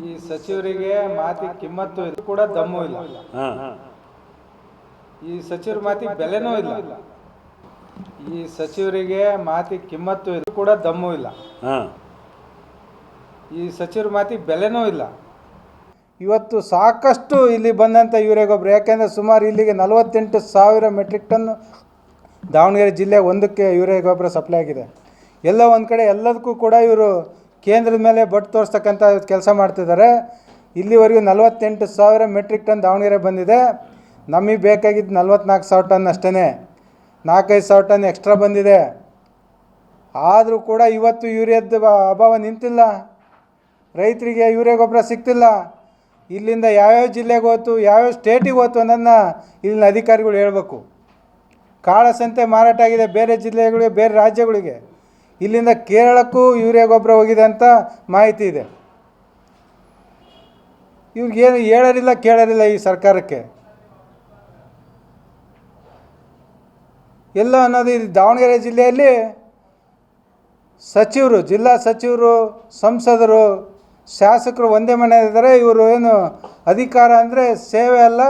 ಈ ಸಚಿವರಿಗೆ ಮಾತಿ ಕಿಮ್ಮತ್ತು ಇದು ಕೂಡ ದಮ್ಮು ಇಲ್ಲ. ಹಾಂ. ಈ ಸಚಿವರ ಮಾತಿಗೆ ಬೆಲೆನೂ ಇಲ್ಲ. ಈ ಸಚಿವರಿಗೆ ಮಾತಿ ಕಿಮ್ಮತ್ತು ಇದು ಕೂಡ ದಮ್ಮು ಇಲ್ಲ. ಹಾಂ. ಈ ಸಚಿವರ ಮಾತಿಗೆ ಬೆಲೆನೂ ಇಲ್ಲ. ಇವತ್ತು ಸಾಕಷ್ಟು ಇಲ್ಲಿ ಬಂದಂಥ ಯೂರಿಯಾ ಗೊಬ್ಬರ ಯಾಕೆಂದರೆ ಸುಮಾರು ಇಲ್ಲಿಗೆ ನಲವತ್ತೆಂಟು ಸಾವಿರ ಮೆಟ್ರಿಕ್ ಟನ್ ದಾವಣಗೆರೆ ಜಿಲ್ಲೆ ಒಂದಕ್ಕೆ ಇವರೇ ಗೊಬ್ಬರ ಸಪ್ಲೈ ಆಗಿದೆ. ಎಲ್ಲ ಒಂದು ಕಡೆ ಎಲ್ಲದಕ್ಕೂ ಕೂಡ ಇವರು ಕೇಂದ್ರದ ಮೇಲೆ ಬಟ್ ತೋರಿಸ್ತಕ್ಕಂಥ ಕೆಲಸ ಮಾಡ್ತಿದ್ದಾರೆ. ಇಲ್ಲಿವರೆಗೂ ನಲವತ್ತೆಂಟು ಸಾವಿರ ಮೆಟ್ರಿಕ್ ಟನ್ ದಾವಣಗೆರೆ ಬಂದಿದೆ. ನಮಗೆ ಬೇಕಾಗಿದ್ದು ನಲ್ವತ್ನಾಲ್ಕು ಸಾವಿರ ಟನ್ ಅಷ್ಟೇ ನಾಲ್ಕೈದು ಸಾವಿರ ಟನ್ ಎಕ್ಸ್ಟ್ರಾ ಬಂದಿದೆ. ಆದರೂ ಕೂಡ ಇವತ್ತು ಯೂರಿಯಾದ ಅಭಾವ ನಿಂತಿಲ್ಲ. ರೈತರಿಗೆ ಯೂರಿಯಾ ಗೊಬ್ಬರ ಸಿಗ್ತಿಲ್ಲ. ಇಲ್ಲಿಂದ ಯಾವ್ಯಾವ ಜಿಲ್ಲೆಗೆ ಹೋಯ್ತು ಯಾವ್ಯಾವ ಸ್ಟೇಟಿಗೆ ಹೋಯ್ತು ಅನ್ನೋದನ್ನ ಇಲ್ಲಿನ ಅಧಿಕಾರಿಗಳು ಹೇಳಬೇಕು. ಕಾಳಸಂತೆ ಮಾರಾಟ ಆಗಿದೆ ಬೇರೆ ಜಿಲ್ಲೆಗಳಿಗೆ, ಬೇರೆ ರಾಜ್ಯಗಳಿಗೆ. ಇಲ್ಲಿಂದ ಕೇರಳಕ್ಕೂ ಯೂರಿಯಾ ಗೊಬ್ಬರ ಹೋಗಿದೆ ಅಂತ ಮಾಹಿತಿ ಇದೆ. ಇವ್ರಿಗೇನು ಹೇಳೋರಿಲ್ಲ, ಕೇಳೋರಿಲ್ಲ ಈ ಸರ್ಕಾರಕ್ಕೆ. ಎಲ್ಲ ಅನ್ನೋದು ಇದು ದಾವಣಗೆರೆ ಜಿಲ್ಲೆಯಲ್ಲಿ ಸಚಿವರು, ಜಿಲ್ಲಾ ಸಚಿವರು, ಸಂಸದರು, ಶಾಸಕರು ಒಂದೇ ಮನೆ ಇದ್ದಾರೆ. ಇವರು ಏನು ಅಧಿಕಾರ ಅಂದರೆ ಸೇವೆ ಅಲ್ಲ,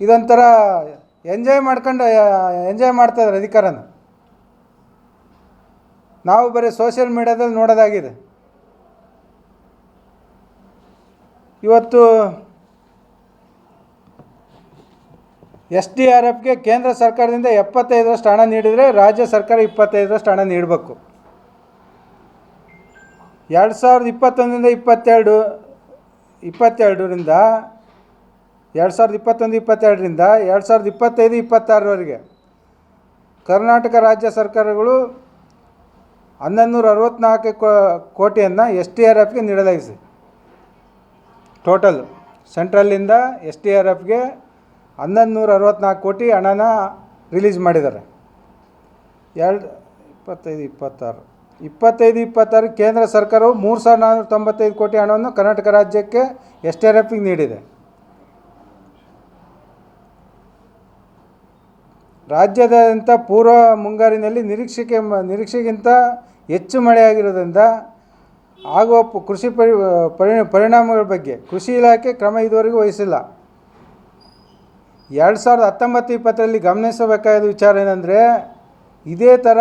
ಇದೊಂಥರ ಎಂಜಾಯ್ ಮಾಡ್ಕೊಂಡು ಎಂಜಾಯ್ ಮಾಡ್ತಾಯಿದ್ದಾರೆ ಅಧಿಕಾರನ. ನಾವು ಬರೀ ಸೋಷಿಯಲ್ ಮೀಡ್ಯಾದಲ್ಲಿ ನೋಡೋದಾಗಿದೆ. ಇವತ್ತು ಎಸ್ ಡಿ ಆರ್ ಎಫ್ಗೆ ಕೇಂದ್ರ ಸರ್ಕಾರದಿಂದ ಎಪ್ಪತ್ತೈದರಷ್ಟು ಹಣ ನೀಡಿದರೆ ರಾಜ್ಯ ಸರ್ಕಾರ ಇಪ್ಪತ್ತೈದರಷ್ಟು ಹಣ ನೀಡಬೇಕು. ಎರಡು ಸಾವಿರದ ಇಪ್ಪತ್ತೊಂದರಿಂದ ಇಪ್ಪತ್ತೆರಡು, ಇಪ್ಪತ್ತೆರಡರಿಂದ, ಎರಡು ಸಾವಿರದ ಇಪ್ಪತ್ತೊಂದು, ಇಪ್ಪತ್ತೆರಡರಿಂದ, ಎರಡು ಸಾವಿರದ ಇಪ್ಪತ್ತೈದು, ಇಪ್ಪತ್ತಾರರವರೆಗೆ ಕರ್ನಾಟಕ ರಾಜ್ಯ ಸರ್ಕಾರಗಳು ಹನ್ನೊಂದು ನೂರ ಅರವತ್ತ್ನಾಲ್ಕು ಕೋಟಿಯನ್ನು ಎಸ್ ಟಿ ಆರ್ ಎಫ್ಗೆ ನೀಡಲಾಗಿದೆ ಟೋಟಲ್ ಸೆಂಟ್ರಲ್ಲಿಂದ ಎಸ್ ಟಿ ಆರ್ ಎಫ್ಗೆ ಹನ್ನೊಂದು ನೂರ ಅರವತ್ತ್ನಾಲ್ಕು ಕೋಟಿ ಹಣನ ರಿಲೀಸ್ ಮಾಡಿದ್ದಾರೆ. ಎರಡು, ಇಪ್ಪತ್ತೈದು, ಇಪ್ಪತ್ತಾರು ಇಪ್ಪತ್ತೈದು, ಇಪ್ಪತ್ತಾರು ಕೇಂದ್ರ ಸರ್ಕಾರವು ಮೂರು ಸಾವಿರದ ನಾನ್ನೂರ ತೊಂಬತ್ತೈದು ಕೋಟಿ ಹಣವನ್ನು ಕರ್ನಾಟಕ ರಾಜ್ಯಕ್ಕೆ ಎಸ್ ಟಿ ಆರ್ ಎಫ್ಗೆ ನೀಡಿದೆ. ರಾಜ್ಯದಾದ್ಯಂತ ಪೂರ್ವ ಮುಂಗಾರಿನಲ್ಲಿ ನಿರೀಕ್ಷೆಗೆ ನಿರೀಕ್ಷೆಗಿಂತ ಹೆಚ್ಚು ಮಳೆಯಾಗಿರೋದ್ರಿಂದ ಆಗುವ ಕೃಷಿ ಪರಿ ಪರಿಣಾಮಗಳ ಬಗ್ಗೆ, ಕೃಷಿ ಇಲಾಖೆ ಕ್ರಮ ಇದುವರೆಗೂ ವಹಿಸಿಲ್ಲ. ಎರಡು ಸಾವಿರದ ಹತ್ತೊಂಬತ್ತು ಇಪ್ಪತ್ತರಲ್ಲಿ ಗಮನಿಸಬೇಕಾದ ವಿಚಾರ ಏನಂದರೆ, ಇದೇ ಥರ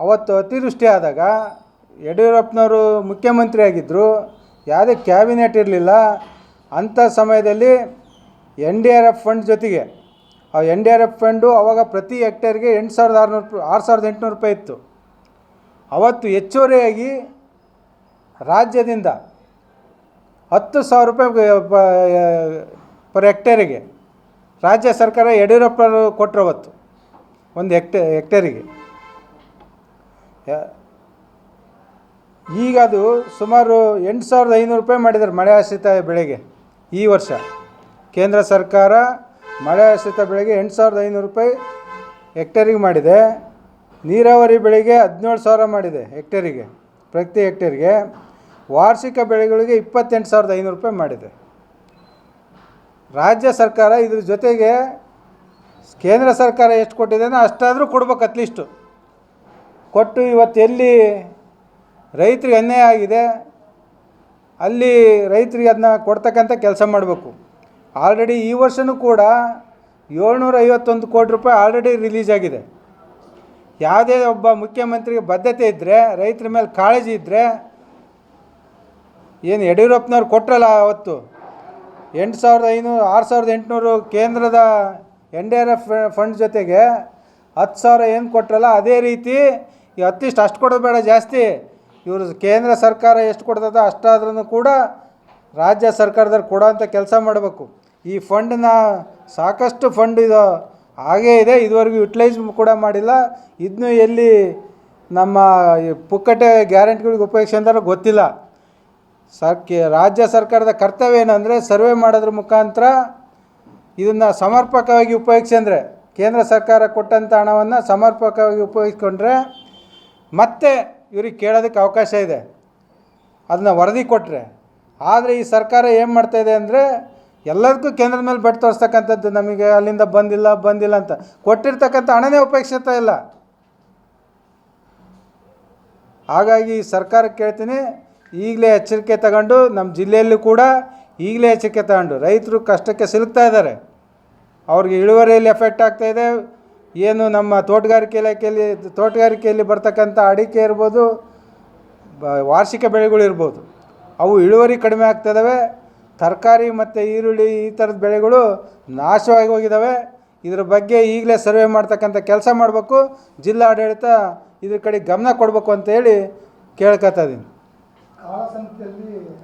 ಅವತ್ತು ಅತಿವೃಷ್ಟಿ ಆದಾಗ ಯಡಿಯೂರಪ್ಪನವರು ಮುಖ್ಯಮಂತ್ರಿ ಆಗಿದ್ದರು ಯಾವುದೇ ಕ್ಯಾಬಿನೆಟ್ ಇರಲಿಲ್ಲ. ಅಂಥ ಸಮಯದಲ್ಲಿ N D R F fund ಜೊತೆಗೆ, ಆ N D R F fund ಅವಾಗ ಪ್ರತಿ ಹೆಕ್ಟೇರ್ಗೆ ಎಂಟು ಸಾವಿರದ ಆರುನೂರು ಆರು ಸಾವಿರದ ಎಂಟುನೂರು ರೂಪಾಯಿ ಇತ್ತು. ಅವತ್ತು ಹೆಚ್ಚುವರಿಯಾಗಿ ರಾಜ್ಯದಿಂದ ಹತ್ತು ಸಾವಿರ ರೂಪಾಯಿ ಪರ್ ಹೆಕ್ಟೇರಿಗೆ ರಾಜ್ಯ ಸರ್ಕಾರ ಯಡಿಯೂರಪ್ಪರು ಕೊಟ್ಟರು ಅವತ್ತು. ಒಂದು ಹೆಕ್ಟೇ, ಹೆಕ್ಟೇರಿಗೆ. ಈಗ ಅದು ಸುಮಾರು ಎಂಟು ಸಾವಿರದ ಐನೂರು ರೂಪಾಯಿ ಮಾಡಿದ್ದಾರೆ ಮಳೆ ಆಶ್ರಿತ ಬೆಳೆಗೆ ಈ ವರ್ಷ. ಕೇಂದ್ರ ಸರ್ಕಾರ ಮಳೆ ಆಶ್ರಿತ ಬೆಳೆಗೆ ಎಂಟು ಸಾವಿರದ ಐನೂರು ರೂಪಾಯಿ ಹೆಕ್ಟೇರಿಗೆ ಮಾಡಿದೆ. ನೀರಾವರಿ ಬೆಳೆಗೆ ಹದಿನೇಳು ಸಾವಿರ ಮಾಡಿದೆ ಹೆಕ್ಟೇರಿಗೆ. ಪ್ರತಿ ಹೆಕ್ಟೇರಿಗೆ ವಾರ್ಷಿಕ ಬೆಳೆಗಳಿಗೆ ಇಪ್ಪತ್ತೆಂಟು ಸಾವಿರದ ಐನೂರು ರೂಪಾಯಿ ಮಾಡಿದೆ. ರಾಜ್ಯ ಸರ್ಕಾರ ಇದ್ರ ಜೊತೆಗೆ ಕೇಂದ್ರ ಸರ್ಕಾರ ಎಷ್ಟು ಕೊಟ್ಟಿದೆನೋ ಅಷ್ಟಾದರೂ ಕೊಡ್ಬೇಕು ಅಟ್ಲೀಸ್ಟು ಕೊಟ್ಟು ಇವತ್ತು ಎಲ್ಲಿ ರೈತರಿಗೆ ಅನ್ಯಾಯ ಆಗಿದೆ, ಅಲ್ಲಿ ರೈತರಿಗೆ ಅದನ್ನ ಕೊಡ್ತಕ್ಕಂಥ ಕೆಲಸ ಮಾಡಬೇಕು. ಆಲ್ರೆಡಿ ಈ ವರ್ಷವೂ ಕೂಡ ಏಳ್ನೂರ ಐವತ್ತೊಂದು ಕೋಟಿ ರೂಪಾಯಿ ಆಲ್ರೆಡಿ ರಿಲೀಸ್ ಆಗಿದೆ. ಯಾವುದೇ ಒಬ್ಬ ಮುಖ್ಯಮಂತ್ರಿಗೆ ಬದ್ಧತೆ ಇದ್ದರೆ ರೈತರ ಮೇಲೆ ಕಾಳಜಿ ಇದ್ದರೆ ಏನು ಯಡಿಯೂರಪ್ಪನವ್ರು ಕೊಟ್ಟರಲ್ಲ ಅವತ್ತು? ಎಂಟು ಸಾವಿರದ ಐನೂರು, ಆರು ಸಾವಿರದ ಎಂಟುನೂರು ಕೇಂದ್ರದ N D R F fund ಜೊತೆಗೆ ಹತ್ತು ಸಾವಿರ ಏನು ಕೊಟ್ಟರಲ್ಲ ಅದೇ ರೀತಿ ಈ ಹತ್ತಿಷ್ಟು ಅಷ್ಟು ಕೊಡೋದು ಬೇಡ ಜಾಸ್ತಿ. ಇವರು ಕೇಂದ್ರ ಸರ್ಕಾರ ಎಷ್ಟು ಕೊಡ್ತದೋ ಅಷ್ಟಾದ್ರೂ ಕೂಡ ರಾಜ್ಯ ಸರ್ಕಾರದವ್ರು ಕೊಡೋಂಥ ಕೆಲಸ ಮಾಡಬೇಕು. ಈ ಫಂಡನ್ನ ಸಾಕಷ್ಟು ಫಂಡ್ ಇದು ಹಾಗೇ ಇದೆ, ಇದುವರೆಗೂ ಯುಟಿಲೈಸ್ ಕೂಡ ಮಾಡಿಲ್ಲ. ಇದನ್ನು ಎಲ್ಲಿ ನಮ್ಮ ಪುಕ್ಕಟೆ ಗ್ಯಾರಂಟಿಗಳಿಗೆ ಉಪಯೋಗಿಸ್ಕೊಂಡಾರೋ ಗೊತ್ತಿಲ್ಲ. ಸರ್ಕೆ ರಾಜ್ಯ ಸರ್ಕಾರದ ಕರ್ತವ್ಯ ಏನಂದರೆ ಸರ್ವೆ ಮಾಡೋದ್ರ ಮುಖಾಂತರ ಇದನ್ನು ಸಮರ್ಪಕವಾಗಿ ಉಪಯೋಗಿಸಂದ್ರೆ ಕೇಂದ್ರ ಸರ್ಕಾರ ಕೊಟ್ಟಂಥ ಹಣವನ್ನು ಸಮರ್ಪಕವಾಗಿ ಉಪಯೋಗಿಸ್ಕೊಂಡ್ರೆ ಮತ್ತೆ ಇವ್ರಿಗೆ ಕೇಳೋದಕ್ಕೆ ಅವಕಾಶ ಇದೆ. ಅದನ್ನ ವರದಿ ಕೊಟ್ಟರೆ ಆದರೆ ಈ ಸರ್ಕಾರ ಏನು ಮಾಡ್ತಾಯಿದೆ ಅಂದರೆ ಎಲ್ಲದಕ್ಕೂ ಕೇಂದ್ರದ ಮೇಲೆ ಬೆಟ್ಟು ತೋರಿಸ್ತಕ್ಕಂಥದ್ದು ನಮಗೆ ಅಲ್ಲಿಂದ ಬಂದಿಲ್ಲ ಬಂದಿಲ್ಲ ಅಂತ. ಕೊಟ್ಟಿರ್ತಕ್ಕಂಥ ಹಣನೇ ಉಪೇಕ್ಷಿಸ್ತಾ ಇಲ್ಲ. ಹಾಗಾಗಿ ಸರ್ಕಾರಕ್ಕೆ ಕೇಳ್ತೀನಿ, ಈಗಲೇ ಎಚ್ಚರಿಕೆ ತಗೊಂಡು, ನಮ್ಮ ಜಿಲ್ಲೆಯಲ್ಲೂ ಕೂಡ ಈಗಲೇ ಎಚ್ಚರಿಕೆ ತಗೊಂಡು, ರೈತರು ಕಷ್ಟಕ್ಕೆ ಸಿಲುಕ್ತಾ ಇದ್ದಾರೆ. ಅವ್ರಿಗೆ ಇಳುವರಿಯಲ್ಲಿ ಎಫೆಕ್ಟ್ ಆಗ್ತಾ ಇದೆ. ಏನು ನಮ್ಮ ತೋಟಗಾರಿಕೆ ಇಲಾಖೆಯಲ್ಲಿ, ತೋಟಗಾರಿಕೆಯಲ್ಲಿ ಬರ್ತಕ್ಕಂಥ ಅಡಿಕೆ ಇರ್ಬೋದು ವಾರ್ಷಿಕ ಬೆಳೆಗಳು ಇರ್ಬೋದು, ಅವು ಇಳುವರಿ ಕಡಿಮೆ ಆಗ್ತಿದ್ದಾವೆ ತರಕಾರಿ ಮತ್ತು ಈರುಳ್ಳಿ ಈ ಥರದ ಬೆಳೆಗಳು ನಾಶವಾಗಿ ಹೋಗಿದ್ದಾವೆ ಇದ್ರ ಬಗ್ಗೆ ಈಗಲೇ ಸರ್ವೆ ಮಾಡ್ತಕ್ಕಂಥ ಕೆಲಸ ಮಾಡಬೇಕು. ಜಿಲ್ಲಾ ಆಡಳಿತ ಇದ್ರ ಕಡೆ ಗಮನ ಕೊಡಬೇಕು ಅಂತೇಳಿ ಕೇಳ್ಕೊತಾ ಇದ್ದೀನಿ